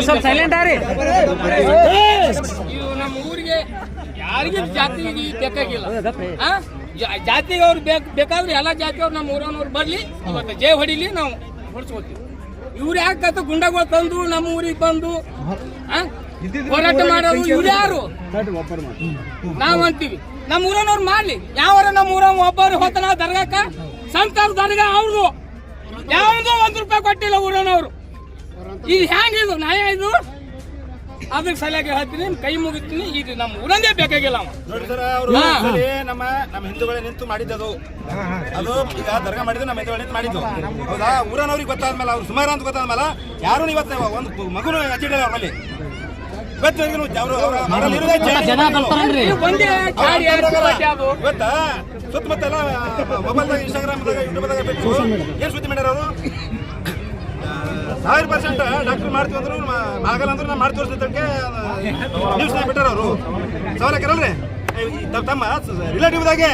ಸ್ವಲ್ಪ ಸೈಲೆಂಟ್ ಆರಿ ಇವು ನಮ್ಮ ಊರಿಗೆ ಯಾರಿಗೆ ಜಾತಿ ಬೇಕಾಗಿಲ್ಲ. ಜಾತಿಗೆ ಅವ್ರು ಬೇಕು ಬೇಕಾದ್ರೆ ಎಲ್ಲ ಜಾತಿಯವ್ರು ನಮ್ಮ ಊರವ್ರು ಬರಲಿ. ಇವತ್ತು ಜೈ ಹೊಡಿಲಿ ನಾವು ಹೊಡ್ಸ್ಕೊತೀವಿ ಇವ್ರು ಯಾಕಂತ ಗುಂಡಗಳು ತಂದು ನಮ್ಮ ಊರಿಗೆ ಬಂದು ಆ? ಹೋರಾಟ ಮಾಡೋರು ಇವ್ರು ಯಾರು? ನಾವು ಅಂತೀವಿ. ನಮ್ಮ ಊರನವ್ರು ಮಾಡ್ಲಿ. ಯಾವ್ರ ನಮ್ಮ ಊರ ಒಬ್ಬರು ಹೋತನ ದರ್ಗಾಕ ಸಂತಾನ ದರ್ಗಾ ಅವ್ರದು. ಯಾವ್ದು ಒಂದ್ ರೂಪಾಯಿ ಕೊಟ್ಟಿಲ್ಲ ಊರನವ್ರು ಇದು? ಹೆಂಗಿದು ನ್ಯಾಯ ಇದು? ಅದಕ್ಕೆ ಸಲಹೆ ಹೇಳ್ತೀನಿ ಕೈ ಮುಗಿತೀನಿ ಇದು ನಮ್ಮ ಊರಂದೇ ಬೇಕಾಗಿಲ್ಲ ಅವ. ನೋಡಿ ಸರ್ ಅವರು. ನಮ್ಮ ನಮ್ಮ ಹಿಂದೂಗಳೇ ನಿಂತು ಮಾಡಿದ್ದದು. ಅದು ಈಗ ದರ್ಗಾ ಮಾಡಿದ್ದು ನಮ್ಮ ಹಿಂದೂಗಳೇ ನಿಂತು ಮಾಡಿದ್ದು. ಹೌದಾ? ಊರನವ್ರಿಗೆ ಗೊತ್ತಾದ್ಮೇಲೆ ಅವ್ರು ಸುಮಾರು ಅಂತ ಗೊತ್ತಾದ್ಮೇಲೆ ಯಾರು ಇವತ್ತು ಒಂದು ಮಗುನು ಅಜ್ಜಿಡಲ್ಲ ಅವರಲ್ಲಿ ಇವತ್ತು ಅವರು ಅವರ ಮರಲ್ಲಿ ಇರೋದೇ ಒಂದೇ ಗಾಡಿ ಹಚ್ಚಿ ಅದು. ಇವತ್ತ ಸುತ್ತಮುತ್ತೆಲ್ಲ ಮೊಬೈಲ್ದಾಗ ಇನ್ಸ್ಟಾಗ್ರಾಮ್ದಾಗ ಯೂಟ್ಯೂಬ್ದಾಗ ಬಿಟ್ಟು ಏನ್ ಸುದ್ದಿ ಮಾಡ್ಯಾರ ಅವರು? ಸಾವಿರ ಪರ್ಸೆಂಟ್ ಡಾಕ್ಟರ್ ಮಾಡ್ತೀವಿ ಅಂದ್ರು ಆಗಲ್ಲ ಅಂದ್ರೆ ನಾವು ಮಾಡಿ ತೋರಿಸ್ತಕ್ಕೆ ನ್ಯೂಸ್ನಾಗ ಬಿಟ್ಟಾರ ಅವರು ಸವಾಲ ಕರಲ್ರಿ ತಮ್ಮ ರಿಲೇಟಿವ್ದಾಗೆ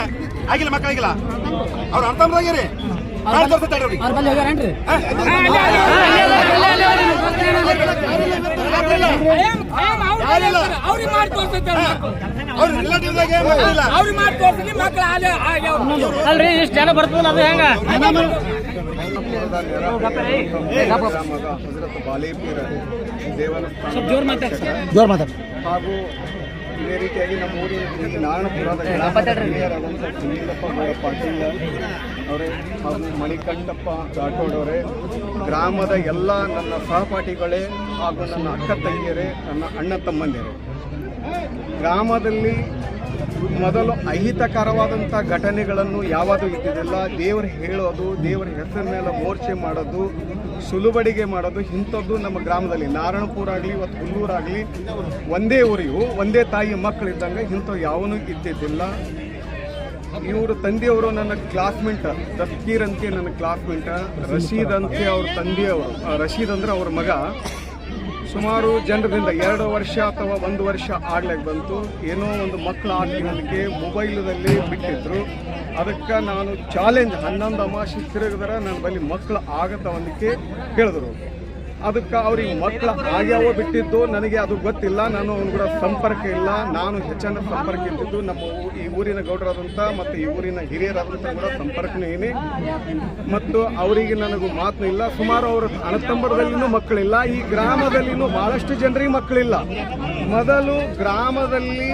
ಆಗಿಲ್ಲ ಮಕ್ಕಳಾಗಿಲ್ಲ ಅವ್ರು ಅಂತಮ್ದಾಗೆ ರೀ ಮಾಡಿ ತೋರಿಸ್ತಾರೆ ಅವ್ರಿಗೆ ಅವ್ರ ಬಲ್ಲಿ ಹೋಗ್ಯಾರೇನ್ರಿ ಅವ್ರಿಗೆ ಮಾಡಿ ತೋರ್ಸಿದ್ದಾರೆ ಅವ್ರ ಮಾಡಿ ಮಕ್ಳು ಅಲ್ರಿ ಇಷ್ಟು ಜನ ಬರ್ತದಲ್ಲ ಅದು ಹೆಂಗ? ಜೋರ್ ಮಾತಾಡ ಜೋರ್ ಮಾತಾಡಿ ಹಾಗೂ ಇದೇ ರೀತಿಯಾಗಿ ನಮ್ಮ ಊರಿನ ಈ ನಾರಾಯಣಪುರದ ಗ್ರಾಮದ ಹಿರಿಯರಾದಂಥ ಸುನೀಲಪ್ಪ ಗೌಡ ಪಾಟೀಲ್ ಅವರೇ ಹಾಗೂ ಮಣಿಕಂಠಪ್ಪ ರಾಠೋಡ್ ಅವರೇ ಗ್ರಾಮದ ಎಲ್ಲ ನನ್ನ ಸಹಪಾಠಿಗಳೇ ಹಾಗೂ ನನ್ನ ಅಕ್ಕ ತಂಗಿಯರೇ ನನ್ನ ಅಣ್ಣ ತಮ್ಮಂದಿರೇ. ಗ್ರಾಮದಲ್ಲಿ ಮೊದಲು ಅಹಿತಕರವಾದಂಥ ಘಟನೆಗಳನ್ನು ಯಾವುದು ಇದ್ದಿದ್ದಿಲ್ಲ. ದೇವರು ಹೇಳೋದು, ದೇವರ ಹೆಸರ ಮೇಲೆ ಮೋರ್ಚೆ ಮಾಡೋದು, ಸುಲುಬಡಿಗೆ ಮಾಡೋದು, ಇಂಥದ್ದು ನಮ್ಮ ಗ್ರಾಮದಲ್ಲಿ. ನಾರಾಯಣಪುರ ಆಗಲಿ ಇವತ್ತು ಹುಲ್ಲೂರಾಗಲಿ ಒಂದೇ ಊರಿಗೂ ಒಂದೇ ತಾಯಿ ಮಕ್ಕಳಿದ್ದಂಗೆ ಇಂಥವು ಯಾವನೂ ಇದ್ದಿದ್ದಿಲ್ಲ. ಇವರು ತಂದೆಯವರು ನನ್ನ ಕ್ಲಾಸ್ಮೇಟ್ ದಸ್ಕೀರ್ ಅಂತ ನನ್ನ ಕ್ಲಾಸ್ಮೇಟ ರಶೀದ್ ಅಂತೆ ಅವ್ರ ತಂದೆಯವರು ರಶೀದ್ ಅಂದ್ರೆ ಅವ್ರ ಮಗ. ಸುಮಾರು ಜನರಿಂದ ಎರಡು ವರ್ಷ ಅಥವಾ ಒಂದು ವರ್ಷ ಆಗ್ಲಿಕ್ಕೆ ಬಂತು. ಏನೋ ಒಂದು ಮಕ್ಕಳು ಆಗ್ಲಿಕ್ಕೆ ಮೊಬೈಲದಲ್ಲಿ ಬಿಟ್ಟಿದ್ರು. ಅದಕ್ಕೆ ನಾನು ಚಾಲೆಂಜ್ ಹನ್ನೊಂದು ಅಮಾಸಿ ತಿರುಗಿದ್ರೆ ನನ್ನ ಬಳಿ ಮಕ್ಕಳು ಒಂದಕ್ಕೆ ಹೇಳಿದ್ರು. ಅದಕ್ಕೆ ಅವ್ರಿಗೆ ಮಕ್ಕಳು ಆಗ್ಯಾವ ಬಿಟ್ಟಿದ್ದು, ನನಗೆ ಅದು ಗೊತ್ತಿಲ್ಲ, ನಾನು ಅವ್ನ ಕೂಡ ಸಂಪರ್ಕ ಇಲ್ಲ. ನಾನು ಹೆಚ್ಚಿನ ಸಂಪರ್ಕ ಇದ್ದಿದ್ದು ನಮ್ಮ ಈ ಊರಿನ ಗೌಡರಾದಂಥ ಮತ್ತು ಈ ಊರಿನ ಹಿರಿಯರಾದಂಥ ಕೂಡ ಸಂಪರ್ಕನೇ ಏನೇ. ಮತ್ತು ಅವರಿಗೆ ನನಗೂ ಮಾತು ಇಲ್ಲ. ಸುಮಾರು ಅವರು ಅಣತಂಬರದಲ್ಲಿನೂ ಮಕ್ಕಳಿಲ್ಲ. ಈ ಗ್ರಾಮದಲ್ಲಿನೂ ಭಾಳಷ್ಟು ಜನರಿಗೆ ಮಕ್ಕಳಿಲ್ಲ. ಮೊದಲು ಗ್ರಾಮದಲ್ಲಿ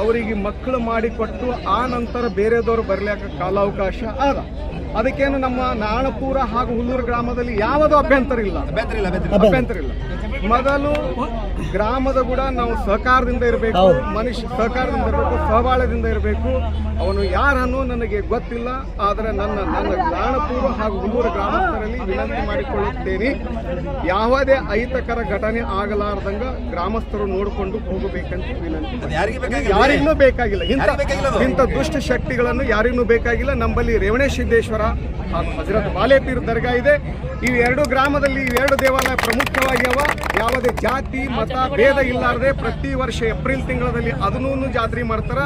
ಅವರಿಗೆ ಮಕ್ಕಳು ಮಾಡಿಕೊಟ್ಟು, ಆ ನಂತರ ಬೇರೆದವರು ಬರಲಿಕ್ಕೆ ಕಾಲಾವಕಾಶ ಆದ. ಅದಕ್ಕೇನು ನಮ್ಮ ನಾಣಪುರ ಹಾಗೂ ಹುಲ್ಲೂರು ಗ್ರಾಮದಲ್ಲಿ ಯಾವುದು ಅಭ್ಯಂತರ ಇಲ್ಲ. ಅಭ್ಯಂತರ ಇಲ್ಲ ಅಭ್ಯಂತರ ಅಭ್ಯಂತರ ಇಲ್ಲ. ಮೊದಲು ಗ್ರಾಮದ ಕೂಡ ನಾವು ಸಹಕಾರದಿಂದ ಇರಬೇಕು ಮನುಷ್ಯ ಸಹಕಾರದಿಂದ ಇರಬೇಕು ಸಹಬಾಳದಿಂದ ಇರಬೇಕು. ಅವನು ಯಾರನ್ನು ನನಗೆ ಗೊತ್ತಿಲ್ಲ ಆದರೆ ನನ್ನ ನನ್ನ ನಾಣಪುರ ಹಾಗೂ ಹುಲ್ಲೂರು ಗ್ರಾಮಸ್ಥರಲ್ಲಿ ವಿನಂತಿ ಮಾಡಿಕೊಳ್ಳುತ್ತೇನೆ. ಯಾವುದೇ ಅಹಿತಕರ ಘಟನೆ ಆಗಲಾರ್ದಂಗ ಗ್ರಾಮಸ್ಥರು ನೋಡಿಕೊಂಡು ಹೋಗಬೇಕಂತ ವಿನಂತಿ. ಅದು ಯಾರಿಗೆ ಬೇಕಾಗಿಲ್ಲ. ಯಾರಿಗೂ ಬೇಕಾಗಿಲ್ಲ. ಇಂಥ ಇಂಥ ದುಷ್ಟ ಶಕ್ತಿಗಳನ್ನು ಯಾರಿಗೂ ಬೇಕಾಗಿಲ್ಲ. ನಮ್ಮಲ್ಲಿ ರೇವಣೇಶ್ ಸಿದ್ದೇಶ್ವರ ಹಾಗೂ ಹಜರತ್ ಬಾಲೇಪೀರ್ ದರ್ಗಾ ಇದೆ. ಈ ಎರಡು ಗ್ರಾಮದಲ್ಲಿ ಎರಡು ದೇವಾಲಯ ಪ್ರಮುಖವಾಗಿಯವ ಯಾವುದೇ ಜಾತಿ, ಮತ, ಭೇದ ಇಲ್ಲಾರದೆ ಪ್ರತಿ ವರ್ಷ ಏಪ್ರಿಲ್ ತಿಂಗಳಲ್ಲಿ ಅದನ್ನೂ ಜಾತ್ರೆ ಮಾಡ್ತಾರ.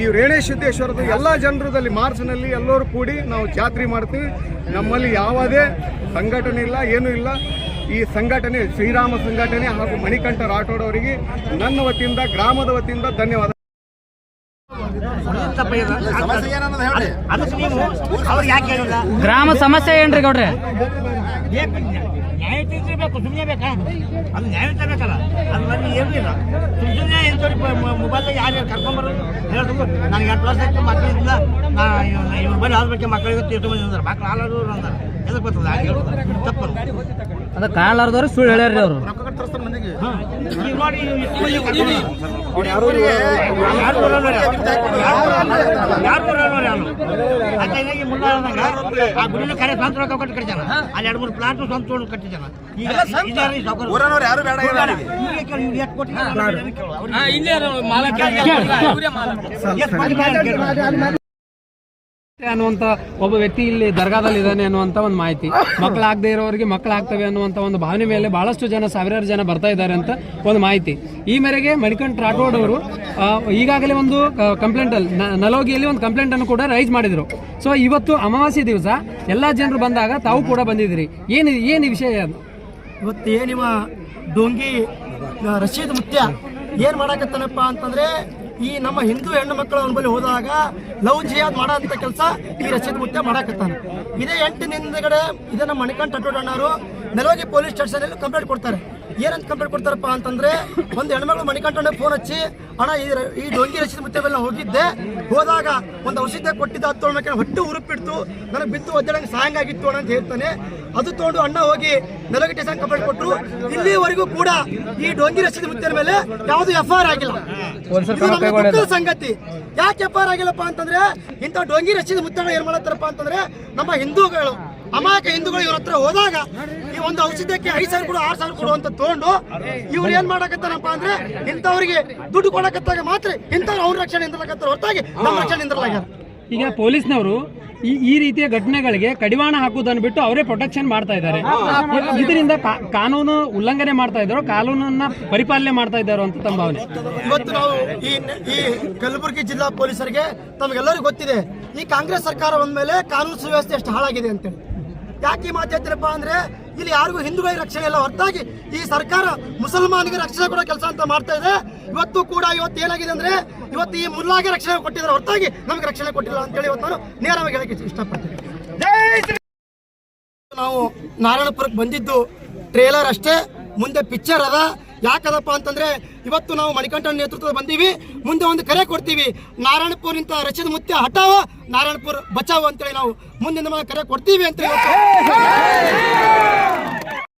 ಈ ರೇಣೇಶುದ್ದೇಶ್ವರದ ಎಲ್ಲ ಜನರದಲ್ಲಿ ಮಾರ್ಚ್ನಲ್ಲಿ ಎಲ್ಲರೂ ಕೂಡಿ ನಾವು ಜಾತ್ರೆ ಮಾಡ್ತೀವಿ. ನಮ್ಮಲ್ಲಿ ಯಾವುದೇ ಸಂಘಟನೆ ಇಲ್ಲ, ಏನೂ ಇಲ್ಲ. ಈ ಸಂಘಟನೆ ಶ್ರೀರಾಮ ಸಂಘಟನೆ ಹಾಗೂ ಮಣಿಕಂಠ ರಾಠೋಡ್ ಅವರಿಗೆ ನನ್ನ ವತಿಯಿಂದ, ಗ್ರಾಮದ ವತಿಯಿಂದ ಧನ್ಯವಾದ ಸಮಸ್ಯೆ ಏನನ್ನೋದು ಹೇಳಿ ಅದಕ್ಕೆ ನೀವು ಅವ್ರಿಗೆ ಯಾಕೆ ಹೇಳಿಲ್ಲ ಗ್ರಾಮ ಸಮಸ್ಯೆ ಏನ್ರಿ ಗೌಡ್ರೆ ನ್ಯಾಯ ಬೇಕು ಸುಮ್ಮನೆ ಬೇಕಾ ಅದು ನ್ಯಾಯ ಬೇಕಲ್ಲ ಅದು ನನಗೆ ಇಲ್ಲ ಸುಮ್ಮನೆ ಎಂಥವ್ರಿಗೆ ಮೊಬೈಲ್ದಾಗ ಯಾರು ಕರ್ಕೊಂಬರೋದು ಹೇಳಿದ್ರು ನನಗೆ ಎರಡು ವರ್ಷ ಮಕ್ಕಳಿಂದ ನಾ ಇವ್ರ ಆದ ಬಗ್ಗೆ ಮಕ್ಕಳಿಗೆ ಅಂತಾರೆ ಮಕ್ಕಳು ಹಾಲಾದ್ರು ಅಂತಾರೆ ಎದಕ್ಕೆ ಬರ್ತದೆ? ಹಾಗೆ ಹೇಳೋದು ತಪ್ಪಲ್ಲ. ಅದ ಕಾಣಲಾರ್ದವ್ರು ಸುಳ್ಳು ಹೇಳ್ಯಾರ ಅವರು. ಈಗ ನೋಡಿ ಕರ್ಕೊಂಡು ಯಾರು ಬರೋಲ್ಲ ರೀ ಅವ್ರು. ಯಾರು ಬರೋಲ್ಲ ರೀ. ಯಾರು ಬರೋಲ್ಲ ರೀ ಅವ್ನು. ಅದ್ಕೆ ಹೀಗಾಗಿ ಮುಲ್ಲ ಹೇಳ್ದಂಗ ಆ ಗುಡಿನ ಕರೆ ಸ್ವಂತ ರೊಕ್ಕ ಕೊಟ್ಟು ಕಟ್ಟಿದ್ದಾನ ಅಲ್ಲಿ ಎರಡು ಮೂರು ಪ್ಲಾಟ್ ಸ್ವಂತ ತೊಗೊಂಡು ಕಟ್ಟಿದ್ದಾನ ಈಗ ಇದಾರೆ ಈ ಸಾವ್ಕಾರ್ರು. ಊರನವ್ರು ಯಾರು ಬೇಡ. ಇವ್ರಿಗೆ ಕೇಳು, ಇವ್ರು ಎಷ್ಟು ಕೊಟ್ಟಿದ್ದಾರೆ? ಕೇಳು. ಇಲ್ಲೇ ಮಾಲಕ ಇವರೇ ಮಾಲಕ ಎಷ್ಟು ಕೊಟ್ಟಿದ್ದಾರೆ? ಕೇಳು. ಅನ್ನುವಂತ ಒಬ್ಬ ವ್ಯಕ್ತಿ ಇಲ್ಲಿ ದರ್ಗಾದಲ್ಲಿ ಇದ್ದಾನೆ ಅನ್ನುವಂತ ಒಂದು ಮಾಹಿತಿ. ಮಕ್ಕಳಾಗದೆ ಇರೋರಿಗೆ ಮಕ್ಕಳಾಗ್ತವೆ ಅನ್ನುವಂತ ಒಂದು ಭಾವನೆ ಮೇಲೆ ಬಹಳಷ್ಟು ಜನ, ಸಾವಿರಾರು ಜನ ಬರ್ತಾ ಇದ್ದಾರೆ ಅಂತ ಒಂದು ಮಾಹಿತಿ. ಈ ಮೇರೆಗೆ ಮಣಿಕಂಠ್ ರಾಠೋಡ್ ಅವರು ಈಗಾಗಲೇ ಒಂದು ಕಂಪ್ಲೇಂಟ್ ಅಲ್ಲಿ ನಲೋಗಿಯಲ್ಲಿ ಒಂದು ಕಂಪ್ಲೇಂಟ್ ಅನ್ನು ಕೂಡ ರೈಸ್ ಮಾಡಿದ್ರು. ಸೊ ಇವತ್ತು ಅಮಾವಾಸ್ಯೆ ದಿವಸ ಎಲ್ಲಾ ಜನರು ಬಂದಾಗ ತಾವು ಕೂಡ ಬಂದಿದ್ರಿ ಏನು ಏನು ಈ ವಿಷಯ ಅದು? ಇವತ್ತು ಏನಿವ, ಡೋಂಗಿ, ರಶೀದ್ ಮುತ್ಯ ಏನು ಮಾಡಕತ್ತನಪ್ಪ ಅಂತಂದ್ರೆ ಈ ನಮ್ಮ ಹಿಂದೂ ಹೆಣ್ಣು ಮಕ್ಕಳ ಅವನ ಬಳಿ ಹೋದಾಗ ಲವ್ ಜಿಯಾದ್ ಮಾಡೋ ಅಂತ ಕೆಲಸ ಈ ರಚಿತ ಮುದ್ದೆ ಮಾಡಾಕತ್ತಾನ. ಇದೇ ಎಂಟು ನಿಂದಗಡೆ ಇದನ್ನ ಮಣಿಕಂಠ ಟಟೋಡಣ್ಣವರು ನೆಲವಾಗಿ ಪೊಲೀಸ್ ಸ್ಟೇಷನಲ್ಲಿ ಕಂಪ್ಲೇಂಟ್ ಕೊಡ್ತಾರೆ. ಏನಂತ ಕಂಪ್ಲೇಂಟ್ ಕೊಡ್ತಾರಪ್ಪ ಅಂತಂದ್ರೆ ಒಂದು ಹೆಣ್ಮಗಳು ಮಣಿಕಂಠಣ್ಣ ಫೋನ್ ಹಚ್ಚಿ ಅಣ್ಣ ಈ ಡೊಂಗಿ ಮುತ್ಯ ಮೇಲೆ ಹೋಗಿದ್ದೆ. ಹೋದಾಗ ಒಂದು ಔಷಧ ಕೊಟ್ಟಿದ್ದ ಹತ್ತು ಮಕ್ಕಳ ಹೊಟ್ಟೆ ಉರುಪಿಡ್ತು. ನನಗೆ ಬಿದ್ದು ಒದ್ದಾಡಂಗೆ ಸಾಯಂಗ್ ಆಗಿತ್ತು ಅಣ್ಣ ಅಂತ ಹೇಳ್ತಾನೆ. ಅದು ತೊಗೊಂಡು ಅಣ್ಣ ಹೋಗಿ ನೆಲಗಿ ಸ್ಟೇಷನ್ ಕಂಪ್ಲೇಂಟ್ ಕೊಟ್ಟರು ಇಲ್ಲಿವರೆಗೂ ಕೂಡ ಈ ಡೊಂಗಿ ರಶೀದ್ ಮುತ್ತಿನ ಮೇಲೆ ಯಾವುದು ಎಫ್ ಆರ್ ಆಗಿಲ್ಲ. ದುಃಖದ ಸಂಗತಿ. ಯಾಕೆ ಎಫ್ ಆರ್ ಆಗಿಲ್ಲಪ್ಪ ಅಂತಂದ್ರೆ ಇಂಥ ಡೊಂಗಿ ರಶೀದ್ ಮುತ್ತಗಳು ಏನ್ ಮಾಡತ್ತಾರಪ್ಪ ಅಂತಂದ್ರೆ ನಮ್ಮ ಹಿಂದೂಗಳು ಅಮಾಯಕ ಹಿಂದೂಗಳು ಇವ್ರ ಹತ್ರ ಹೋದಾಗ ಈ ಒಂದು ಔಷಧಕ್ಕೆ ಐದು ಸಾವಿರ ಕೊಡು ಆರು ಸಾವಿರ ಕೊಡು ಅಂತ ತಗೊಂಡು ಇವ್ರು ಏನ್ ಮಾಡಕತ್ತಾರಪ್ಪ ಅಂದ್ರೆ ಇಂಥವ್ರಿಗೆ ದುಡ್ಡು ಕೊಡಕತ್ತಾಗ ಮಾತ್ರ ಇಂಥವ್ರು ಅವ್ರ ರಕ್ಷಣೆ ನಿಂದ್ರಲಕತ್ತಾರ. ಹೊರತಾಗಿ ನಮ್ಮ ರಕ್ಷಣೆ ನಿಂದ್ರಲಾಗ್ಯಾರ. ಈಗ ಪೊಲೀಸ್ನವರು ಈ ಈ ರೀತಿಯ ಘಟನೆಗಳಿಗೆ ಕಡಿವಾಣ ಹಾಕುವುದನ್ನು ಬಿಟ್ಟು ಅವರೇ ಪ್ರೊಟೆಕ್ಷನ್ ಮಾಡ್ತಾ ಇದ್ದಾರೆ. ಇದರಿಂದ ಕಾನೂನು ಉಲ್ಲಂಘನೆ ಮಾಡ್ತಾ ಇದ್ದಾರೋ ಕಾನೂನನ್ನ ಪರಿಪಾಲನೆ ಮಾಡ್ತಾ ಇದ್ದಾರೋ ಅಂತ ತಮ್ಮ ಭಾವನೆ? ಇವತ್ತು ನಾವು ಈ ಈ ಕಲಬುರಗಿ ಜಿಲ್ಲಾ ಪೊಲೀಸರಿಗೆ ತಮಗೆಲ್ಲರಿಗೂ ಗೊತ್ತಿದೆ ಈ ಕಾಂಗ್ರೆಸ್ ಸರ್ಕಾರ ಬಂದ ಮೇಲೆ ಕಾನೂನು ಸುವ್ಯವಸ್ಥೆ ಎಷ್ಟು ಹಾಳಾಗಿದೆ ಅಂತೇಳಿ. ಯಾಕೆ ಈ ಮಾತು ಹೇಳ್ತೀರಪ್ಪ ಅಂದ್ರೆ ಇಲ್ಲಿ ಯಾರಿಗೂ ಹಿಂದೂಗಳ ರಕ್ಷಣೆ ಇಲ್ಲ. ಹೊರತಾಗಿ ಈ ಸರ್ಕಾರ ಮುಸಲ್ಮಾನಿಗೆ ರಕ್ಷಣೆ ಕೊಡೋ ಕೆಲಸ ಅಂತ ಮಾಡ್ತಾ ಇದೆ. ಇವತ್ತು ಕೂಡ ಇವತ್ತು ಏನಾಗಿದೆ ಅಂದ್ರೆ ಇವತ್ತು ಈ ಮುಲ್ಲಾಗೆ ರಕ್ಷಣೆ ಕೊಟ್ಟಿದ್ದಾರೆ. ಹೊರತಾಗಿ ನಮಗೆ ರಕ್ಷಣೆ ಕೊಟ್ಟಿಲ್ಲ ಅಂತೇಳಿ ಇವತ್ತು ನಾನು ನೇರವಾಗಿ ಹೇಳಕ್ಕೆ ಇಷ್ಟಪಡ್ತೀನಿ. ನಾವು ನಾರಾಯಣಪುರಕ್ಕೆ ಬಂದಿದ್ದು ಟ್ರೇಲರ್ ಅಷ್ಟೇ ಮುಂದೆ ಪಿಕ್ಚರ್ ಅದ. ಯಾಕದಪ್ಪ ಅಂತಂದ್ರೆ ಇವತ್ತು ನಾವು ಮಣಿಕಂಠನ ನೇತೃತ್ವದ ಬಂದೀವಿ. ಮುಂದೆ ಒಂದು ಕರೆ ಕೊಡ್ತೀವಿ. ನಾರಾಯಣಪುರಿಂದ ರಚಿದ ಮುತ್ಯ ಹಟಾವ ನಾರಾಯಣಪುರ ಬಚಾವ ಅಂತೇಳಿ ನಾವು ಮುಂದಿನ ಕರೆ ಕೊಡ್ತೀವಿ ಅಂತ